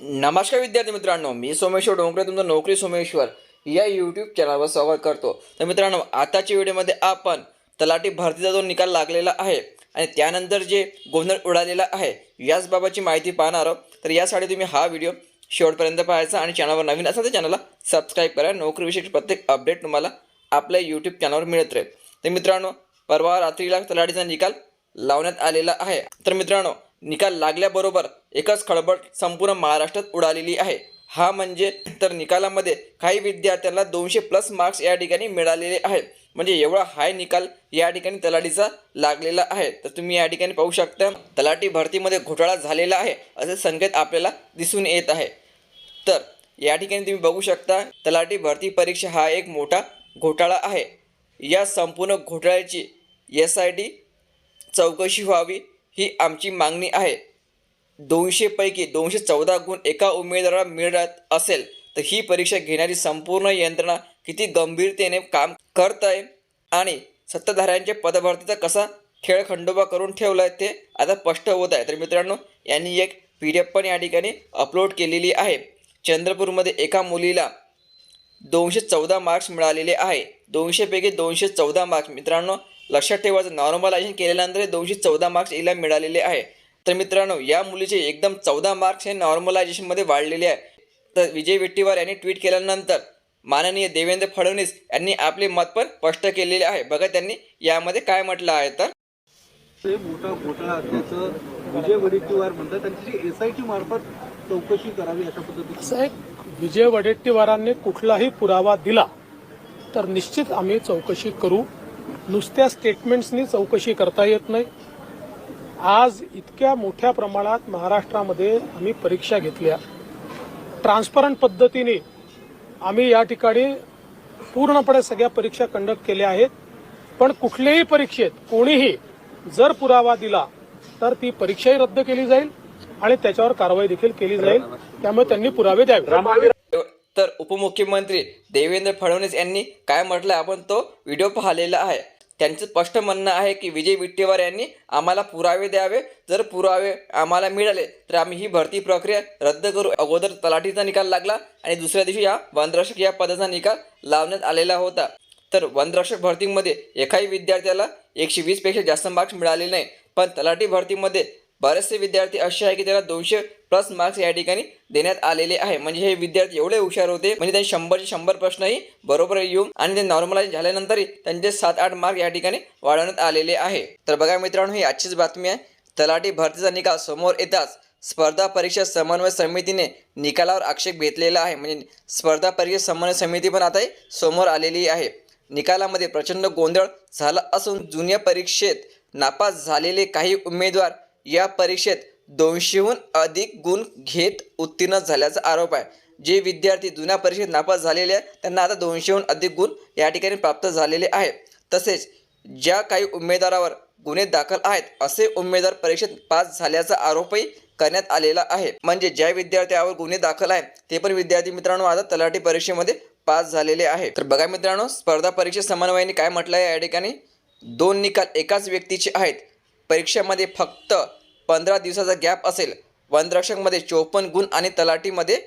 नमस्कार विद्यार्थी मित्रांनो मी सोमेश्वर डोंगरे तुमचं नोकरी सोमेश्वर या यूट्यूब चॅनलवर स्वागत करतो. तर मित्रांनो आताच्या व्हिडिओमध्ये आपण तलाठी भरतीचा जो निकाल लागलेला आहे आणि त्यानंतर जे गोंधळ उडालेला आहे याचबाबतची माहिती पाहणार आहोत. तर यासाठी तुम्ही हा व्हिडिओ शेवटपर्यंत पाहायचा आणि चॅनलवर नवीन असाल तर चॅनलला सबस्क्राईब करा. नोकरीविषयी प्रत्येक अपडेट तुम्हाला आपल्या यूट्यूब चॅनलवर मिळत राहील. तर मित्रांनो परवा रात्रीला तलाठीचा निकाल लावण्यात आलेला आहे. तर मित्रांनो निकाल लागल्याबरोबर एकच खळबळ संपूर्ण महाराष्ट्रात उडालेली आहे. हा म्हणजे तर निकालामध्ये काही विद्यार्थ्यांना दोनशे प्लस मार्क्स या ठिकाणी मिळालेले आहेत. म्हणजे एवढा हाय निकाल या ठिकाणी तलाठीचा लागलेला आहे. तर तुम्ही या ठिकाणी पाहू शकता तलाठी भरतीमध्ये घोटाळा झालेला आहे असे संकेत आपल्याला दिसून येत आहे. तर या ठिकाणी तुम्ही बघू शकता तलाठी भरती परीक्षा हा एक मोठा घोटाळा आहे. या संपूर्ण घोटाळ्याची एस आय टी चौकशी व्हावी ही आमची मागणी आहे. दोनशेपैकी दोनशे चौदा गुण एका उमेदवाराला मिळत असेल तर ही परीक्षा घेणारी संपूर्ण यंत्रणा किती गंभीरतेने काम करत आहे आणि सत्ताधाऱ्यांच्या पदभरतीचा कसा खेळ खंडोबा करून ठेवला आहे ते आता स्पष्ट होत आहे. तर मित्रांनो यांनी एक पी डी एफ पण या ठिकाणी अपलोड केलेली आहे. चंद्रपूरमध्ये एका मुलीला दोनशे चौदा मार्क्स मिळालेले आहे. दोनशेपैकी दोनशे चौदा मार्क्स मित्रांनो लक्षात ठेवायचं नॉर्मलायझेशन केल्यानंतर दोनशे चौदा मार्क्स हिला मिळालेले आहे. तर मित्रांनो या मुलीचे एकदम चौदा मार्क्स हे नॉर्मलायझेशनमध्ये वाढलेले आहे. तर विजय विट्टीवार यांनी ट्विट केल्यानंतर माननीय देवेंद्र फडणवीस यांनी आपले मत पण स्पष्ट केलेले आहे. बघा त्यांनी यामध्ये काय म्हटलं आहे तर. ते मोठा घोटाळा असल्याचं विजय वडेट्टीवार म्हणतात त्यांची एस आय टी मार्फत चौकशी करावी अशा विजय वडेट्टीवारांनी कुठलाही पुरावा दिला तर निश्चित आम्ही चौकशी करू. नुसत्या स्टेटमेंट्सनी चौकशी करता येत नाही. आज इतक्या मोठ्या प्रमाणात महाराष्ट्रामध्ये आम्ही परीक्षा घेतल्या. ट्रान्सपरंट पद्धतीने आम्ही या ठिकाणी पूर्णपणे सगळ्या परीक्षा कंडक्ट केल्या आहेत. पण कुठल्याही परीक्षेत कोणीही जर पुरावा दिला तर ती परीक्षाही रद्द केली जाईल आणि त्याच्यावर कारवाई देखील केली जाईल. त्यामुळे त्यांनी पुरावे द्यावे. तर उपमुख्यमंत्री देवेंद्र फडणवीस यांनी काय म्हटलं आपण तो व्हिडिओ पाहिलेला आहे. त्यांचं स्पष्ट म्हणणं आहे की विजय विट्टेवार यांनी आम्हाला पुरावे द्यावे. जर पुरावे आम्हाला मिळाले तर आम्ही ही भरती प्रक्रिया रद्द करू. अगोदर तलाठीचा निकाल लागला आणि दुसऱ्या दिवशी या वनरक्षक या पदाचा निकाल लावण्यात आलेला होता. तर वनरक्षक भरतीमध्ये एकाही विद्यार्थ्याला एकशे वीसपेक्षा जास्त मार्क्स मिळाले नाही. पण तलाठी भरतीमध्ये बरेचसे विद्यार्थी असे आहे की त्याला दोनशे प्लस मार्क्स या ठिकाणी देण्यात आलेले आहे. म्हणजे हे विद्यार्थी एवढे हुशार होते. म्हणजे त्यांनी शंभरचे शंभर प्रश्नही बरोबर येऊन आणि ते नॉर्मलाइज झाल्यानंतरही त्यांचे सात आठ मार्क या ठिकाणी वाढवण्यात आलेले आहे. तर बघा मित्रांनो ही आजचीच बातमी आहे. तलाठी भरतीचा निकाल समोर येताच स्पर्धा परीक्षा समन्वय समितीने निकालावर आक्षेप घेतलेला आहे. म्हणजे स्पर्धा परीक्षा समन्वय समिती पण आता समोर आलेली आहे. निकालामध्ये प्रचंड गोंधळ झाला असून जुन्या परीक्षेत नापास झालेले काही उमेदवार या परीक्षेत दोनशेहून अधिक गुण घेत उत्तीर्ण झाल्याचा आरोप आहे. जे विद्यार्थी जुन्या परीक्षेत नापास झालेले आहेत त्यांना आता दोनशेहून अधिक गुण या ठिकाणी प्राप्त झालेले आहेत. तसेच ज्या काही उमेदवारावर गुन्हे दाखल आहेत असे उमेदवार परीक्षेत पास झाल्याचा आरोपही करण्यात आलेला आहे. म्हणजे ज्या विद्यार्थ्यावर गुन्हे दाखल आहेत ते पण विद्यार्थी मित्रांनो आता तलाठी परीक्षेमध्ये पास झालेले आहे तर बघा मित्रांनो स्पर्धा परीक्षा समन्वयाने काय म्हटलं आहे या ठिकाणी? दोन निकाल एकाच व्यक्तीचे आहेत. परीक्षेमध्ये फक्त पंधरा दिवसाचा गॅप असेल. वनरक्षकमध्ये चोपन्न गुण आणि तलाठीमध्ये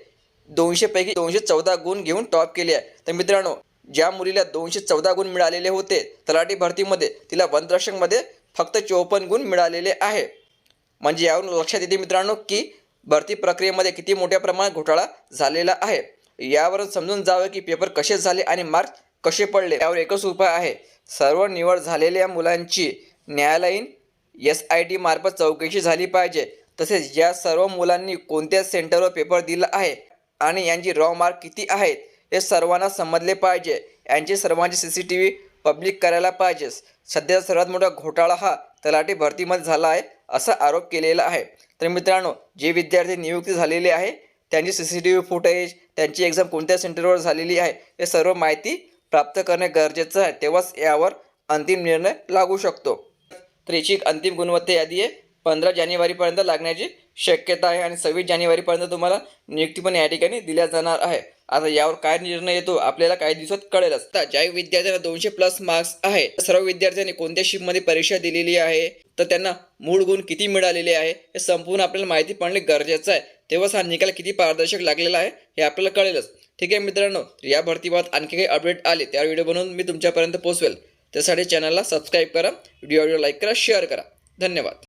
दोनशेपैकी दोनशे चौदा गुण घेऊन टॉप केले आहे. तर मित्रांनो ज्या मुलीला दोनशे चौदा गुण मिळालेले होते तलाठी भरतीमध्ये तिला वनरक्षकमध्ये फक्त चोपन्न गुण मिळालेले आहे. म्हणजे यावरून लक्षात येते मित्रांनो की भरती प्रक्रियेमध्ये किती मोठ्या प्रमाणात घोटाळा झालेला आहे. यावरून समजून जावं की पेपर कसे झाले आणि मार्क कसे पडले. यावर एकच उपाय आहे. सर्व निवड झालेल्या मुलांची न्यायालयीन एस आय टी मार्फत चौकशी झाली पाहिजे. तसेच या सर्व मुलांनी कोणत्या सेंटरवर पेपर दिला आहे आणि यांची रॉ मार्क किती आहेत हे सर्वांना समजले पाहिजे. यांचे सर्वांचे C C T V public करायला पाहिजे. सध्याचा सर्वात मोठा घोटाळा हा तलाठी भरतीमध्ये झाला आहे असा आरोप केलेला आहे. तर मित्रांनो जे विद्यार्थी नियुक्ती झालेले आहे त्यांची C C T V footage त्यांची एक्झाम कोणत्या सेंटरवर झालेली आहे हे सर्व माहिती प्राप्त करणे गरजेचं आहे. तेव्हाच यावर अंतिम निर्णय लागू शकतो. त्रीची अंतिम गुणवत्ता यादी आहे. पंधरा जानेवारीपर्यंत लागण्याची शक्यता आहे आणि सव्वीस जानेवारीपर्यंत तुम्हाला नियुक्ती पण या ठिकाणी दिल्या जाणार आहे. आता यावर काय निर्णय येतो आपल्याला काही दिवसात कळेलच. तर ज्या विद्यार्थ्यांना दोनशे प्लस मार्क्स आहे सर्व विद्यार्थ्यांनी कोणत्या शिपमध्ये परीक्षा दिलेली आहे तर त्यांना मूळ गुण किती मिळालेले आहे हे संपूर्ण आपल्याला माहिती पडणे गरजेचं आहे. तेव्हाच हा निकाल किती पारदर्शक लागलेला आहे हे आपल्याला कळेलच. ठीक आहे मित्रांनो या भरतीबाबत आणखी काही अपडेट आले त्यावर व्हिडिओ बनवून मी तुमच्यापर्यंत पोहोचवेल. त्यासाठी चॅनलला सबस्क्राईब करा व्हिडिओ व्हिडिओ लाईक करा शेअर करा. धन्यवाद.